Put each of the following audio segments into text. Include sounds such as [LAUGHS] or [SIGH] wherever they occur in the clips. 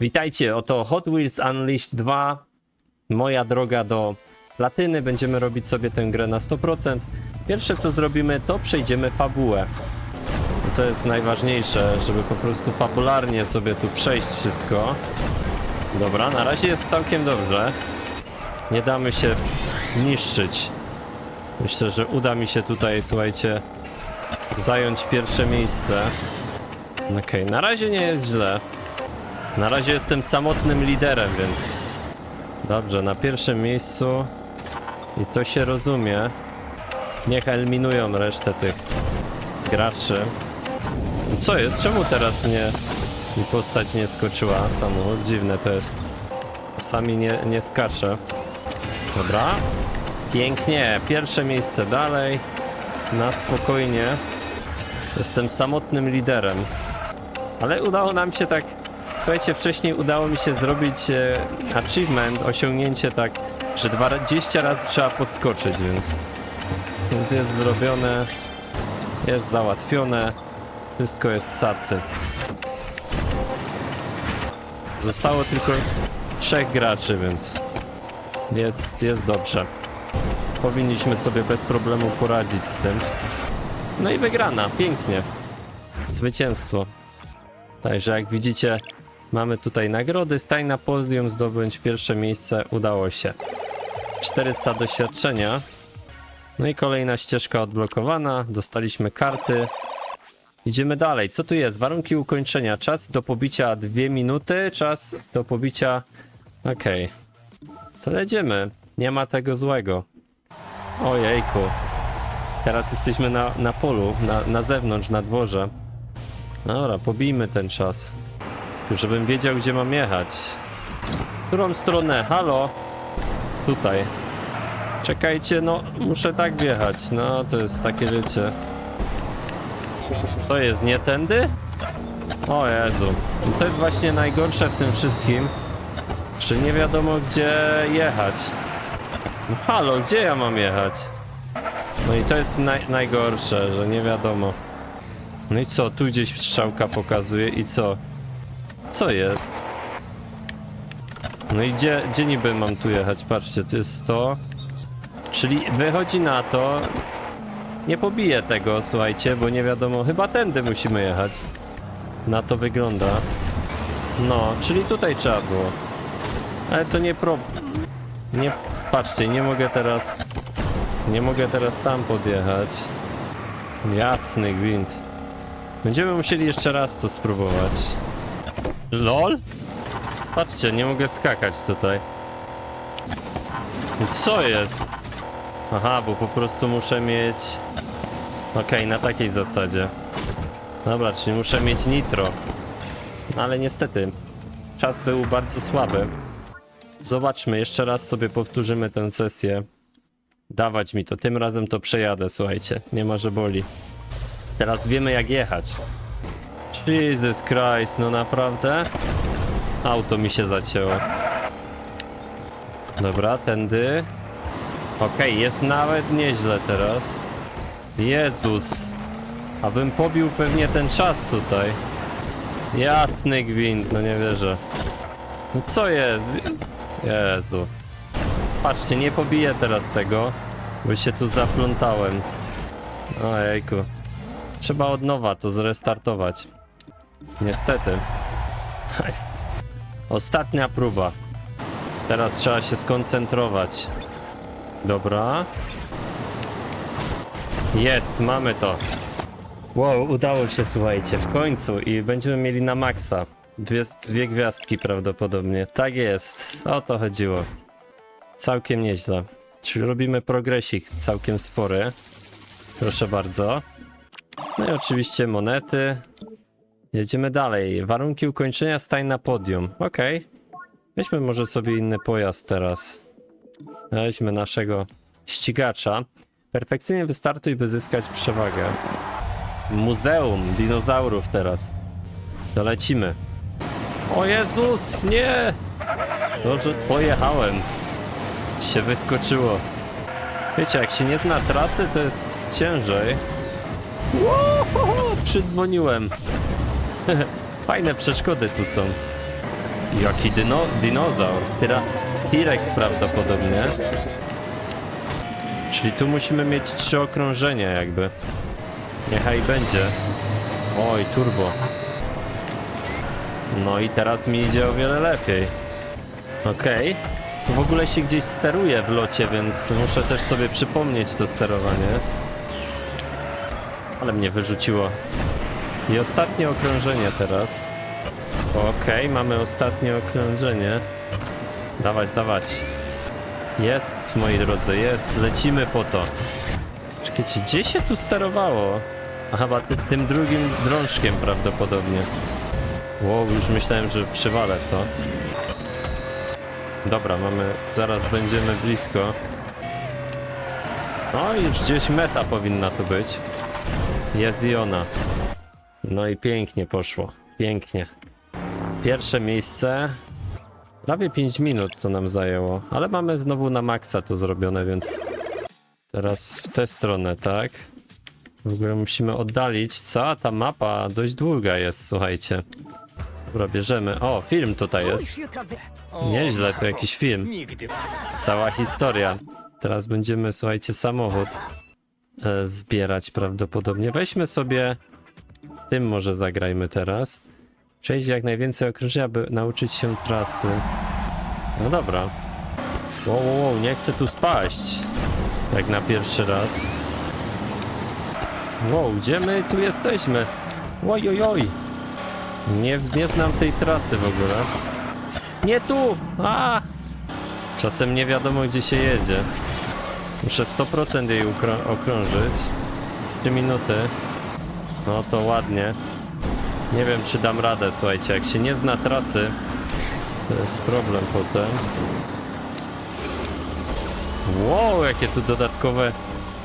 Witajcie, oto Hot Wheels Unleashed 2. Moja droga do platyny. Będziemy robić sobie tę grę na 100%. Pierwsze co zrobimy, to przejdziemy fabułę. To jest najważniejsze, żeby po prostu fabularnie sobie tu przejść wszystko. Dobra, na razie jest całkiem dobrze. Nie damy się niszczyć. Myślę, że uda mi się tutaj, słuchajcie, zająć pierwsze miejsce. Okej, na razie nie jest źle. Na razie jestem samotnym liderem, więc dobrze, na pierwszym miejscu i to się rozumie. Niech eliminują resztę tych graczy. Co jest? Czemu teraz nie mi postać nie skoczyła? Samochód dziwne to jest. Sami nie, nie skacze. Dobra. Pięknie. Pierwsze miejsce dalej. Na spokojnie. Jestem samotnym liderem. Ale udało nam się tak. Słuchajcie, wcześniej udało mi się zrobić e, achievement, osiągnięcie tak, że 20 razy trzeba podskoczyć, więc. Więc jest zrobione. Jest załatwione. Wszystko jest cacy. Zostało tylko trzech graczy, więc jest, jest dobrze. Powinniśmy sobie bez problemu poradzić z tym. No i wygrana, pięknie. Zwycięstwo. Także jak widzicie, mamy tutaj nagrody. Stań na podium, zdobądź pierwsze miejsce. Udało się. 400 doświadczenia. No i kolejna ścieżka odblokowana. Dostaliśmy karty. Idziemy dalej. Co tu jest? Warunki ukończenia. Czas do pobicia 2 minuty. Czas do pobicia... Okej. To jedziemy. Nie ma tego złego. Ojejku. Teraz jesteśmy na, na polu, na, na zewnątrz, na dworze. Dobra, pobijmy ten czas. Żebym wiedział, gdzie mam jechać. Którą stronę? Halo? Tutaj. Czekajcie, no, muszę tak wjechać. No, to jest takie, wiecie... To jest nie tędy? O Jezu. No To jest właśnie najgorsze w tym wszystkim, że nie wiadomo, gdzie jechać. No halo, gdzie ja mam jechać? No i to jest naj najgorsze, że nie wiadomo. No i co, tu gdzieś strzałka pokazuje i co? Co jest? No i gdzie, gdzie niby mam tu jechać? Patrzcie, to jest to. Czyli wychodzi na to... Nie pobiję tego, słuchajcie, bo nie wiadomo, chyba tędy musimy jechać. Na to wygląda. No, czyli tutaj trzeba było. Ale to nie pro... Nie, patrzcie, nie mogę teraz... Nie mogę teraz tam podjechać. Jasny gwint. Będziemy musieli jeszcze raz to spróbować. LOL? Patrzcie, nie mogę skakać tutaj. Co jest? Aha, bo po prostu muszę mieć... Okej, na takiej zasadzie. Dobra, czyli muszę mieć nitro. Ale niestety, czas był bardzo słaby. Zobaczmy, jeszcze raz sobie powtórzymy tę sesję. Dawać mi to, tym razem to przejadę, słuchajcie. Nie ma, że boli. Teraz wiemy jak jechać. Jesus Christ, no naprawdę? Auto mi się zacięło. Dobra, tędy. Okej, jest nawet nieźle teraz. Jezus. Abym pobił pewnie ten czas tutaj. Jasny gwint, no nie wierzę. No co jest? Jezu. Patrzcie, nie pobiję teraz tego, bo się tu zaplątałem. Ojejku. Trzeba od nowa to zrestartować. Niestety. Ostatnia próba. Teraz trzeba się skoncentrować. Dobra. Jest, mamy to. Wow, udało się, słuchajcie, w końcu i będziemy mieli na maksa. Dwie, dwie gwiazdki prawdopodobnie. Tak jest, o to chodziło. Całkiem nieźle. Czyli robimy progresik całkiem spory. Proszę bardzo. No i oczywiście monety. Jedziemy dalej. Warunki ukończenia stań na podium. Okej. Weźmy może sobie inny pojazd teraz. Weźmy naszego ścigacza. Perfekcyjnie wystartuj, by zyskać przewagę. Muzeum dinozaurów teraz. To lecimy. O Jezus, nie! Dobrze, pojechałem. Się wyskoczyło. Wiecie, jak się nie zna trasy, to jest ciężej. Wow, przydzwoniłem. [LAUGHS] Fajne przeszkody tu są. Jaki dyno dinozaur? T-Rex prawdopodobnie. Czyli tu musimy mieć trzy okrążenia jakby. Niechaj będzie. Oj, turbo. No i teraz mi idzie o wiele lepiej. Okej. Tu w ogóle się gdzieś steruje w locie, więc muszę też sobie przypomnieć to sterowanie. Ale mnie wyrzuciło. I ostatnie okrążenie teraz. Okej, mamy ostatnie okrążenie. Dawać, dawać. Jest, moi drodzy, jest. Lecimy po to. Czekajcie, gdzie się tu sterowało? A chyba ty, tym drugim drążkiem prawdopodobnie. Wow, już myślałem, że przywalę w to. Dobra, mamy, zaraz będziemy blisko. No już gdzieś meta powinna tu być. Jest i ona. No i pięknie poszło. Pięknie. Pierwsze miejsce. Prawie 5 minut to nam zajęło, ale mamy znowu na maksa to zrobione, więc teraz w tę stronę, tak? W ogóle musimy oddalić. Cała ta mapa dość długa jest, słuchajcie. Dobra, bierzemy. O, film tutaj jest. Nieźle, to jakiś film. Cała historia. Teraz będziemy, słuchajcie, samochód e, zbierać prawdopodobnie. Weźmy sobie. Tym może zagrajmy teraz. Przejść jak najwięcej okrążeń, aby nauczyć się trasy. No dobra. Wow, wow, wow, nie chcę tu spaść. Jak na pierwszy raz. Wow, gdzie my tu jesteśmy? Oj, oj, oj. Nie, nie znam tej trasy w ogóle. Nie tu! A! Czasem nie wiadomo gdzie się jedzie. Muszę 100% jej okrążyć. 3 minuty. No to ładnie. Nie wiem czy dam radę, słuchajcie. Jak się nie zna trasy, to jest problem potem. Wow, jakie tu dodatkowe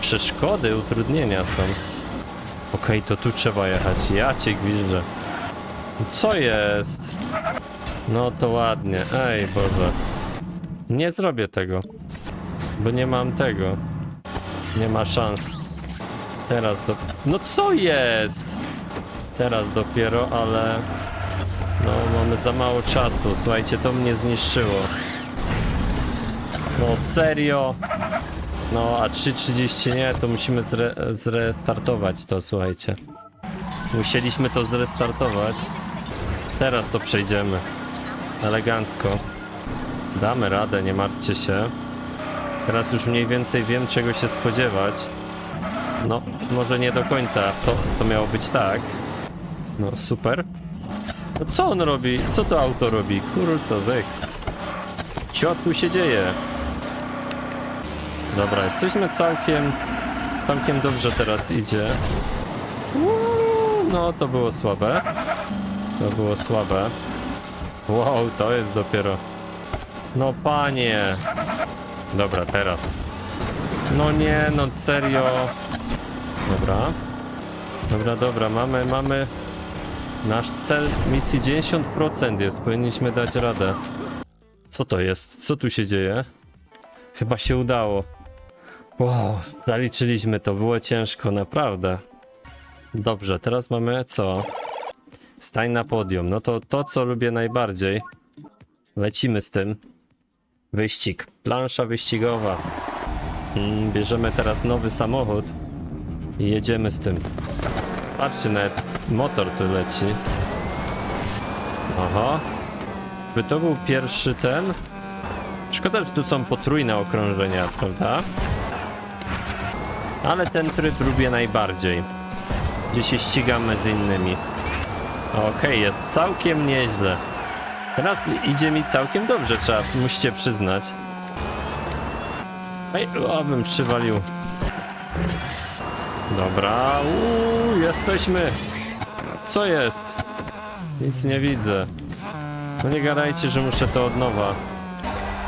przeszkody, utrudnienia są. Okej, to tu trzeba jechać. Ja cię gwilżę. Co jest? No to ładnie. Ej, Boże. Nie zrobię tego. Bo nie mam tego. Nie ma szans. Teraz do... No co jest? Teraz dopiero, ale... No, mamy za mało czasu. Słuchajcie, to mnie zniszczyło. No, serio? No, a 3.30 nie, to musimy zre zrestartować to, słuchajcie. Musieliśmy to zrestartować. Teraz to przejdziemy. Elegancko. Damy radę, nie martwcie się. Teraz już mniej więcej wiem, czego się spodziewać. No, może nie do końca. To, to miało być tak. No, super. No co on robi? Co to auto robi? Kurczę, zeks. Co tu się dzieje? Dobra, jesteśmy całkiem... Całkiem dobrze teraz idzie. Uuu, No, to było słabe. To było słabe. Wow, to jest dopiero. No panie. Dobra, teraz. No nie, no serio. Dobra. Dobra, dobra, mamy, mamy. Nasz cel misji 90% jest, powinniśmy dać radę. Co to jest? Co tu się dzieje? Chyba się udało. Wow, zaliczyliśmy to, było ciężko, naprawdę. Dobrze, teraz mamy co? Stań na podium. No to to, co lubię najbardziej. Lecimy z tym. Wyścig. Plansza wyścigowa. Mm, bierzemy teraz nowy samochód i jedziemy z tym. Patrzcie, nawet motor tu leci. Aha. By to był pierwszy ten. Szkoda, że tu są potrójne okrążenia, prawda? Ale ten tryb lubię najbardziej. Gdzie się ścigamy z innymi. Okej, jest całkiem nieźle. Teraz idzie mi całkiem dobrze, trzeba, musicie przyznać. Ej, o, bym przywalił. Dobra, uuu, jesteśmy. Co jest? Nic nie widzę. No nie gadajcie, że muszę to od nowa.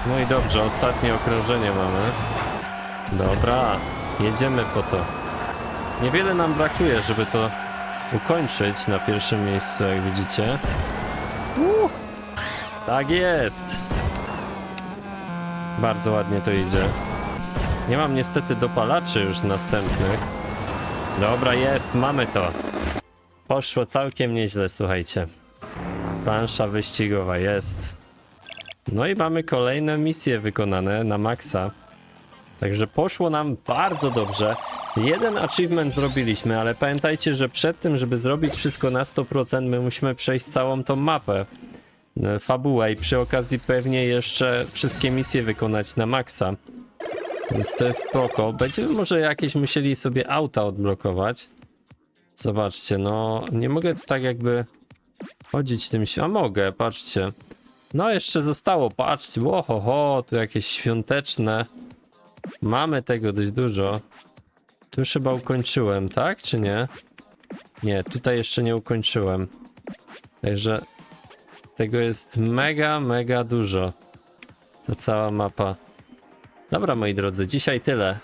No i dobrze, ostatnie okrążenie mamy. Dobra, jedziemy po to. Niewiele nam brakuje, żeby to ukończyć na pierwszym miejscu, jak widzicie. Uh, tak jest. Bardzo ładnie to idzie. Nie mam niestety dopalaczy już następnych. Dobra, jest, mamy to. Poszło całkiem nieźle, słuchajcie. Plansza wyścigowa jest. No i mamy kolejne misje wykonane na maksa. Także poszło nam bardzo dobrze. Jeden achievement zrobiliśmy, ale pamiętajcie, że przed tym, żeby zrobić wszystko na 100%, my musimy przejść całą tą mapę. e, Fabułę i przy okazji pewnie jeszcze wszystkie misje wykonać na maksa. Więc to jest spoko. Będziemy może jakieś musieli sobie auta odblokować. Zobaczcie, no nie mogę tu tak jakby chodzić tym się. A mogę, patrzcie. No jeszcze zostało, patrzcie. Ohoho, tu jakieś świąteczne. Mamy tego dość dużo. Tu już chyba ukończyłem, tak? Czy nie? Nie, tutaj jeszcze nie ukończyłem. Także tego jest mega, mega dużo. Ta cała mapa. Dobra, moi drodzy, dzisiaj tyle.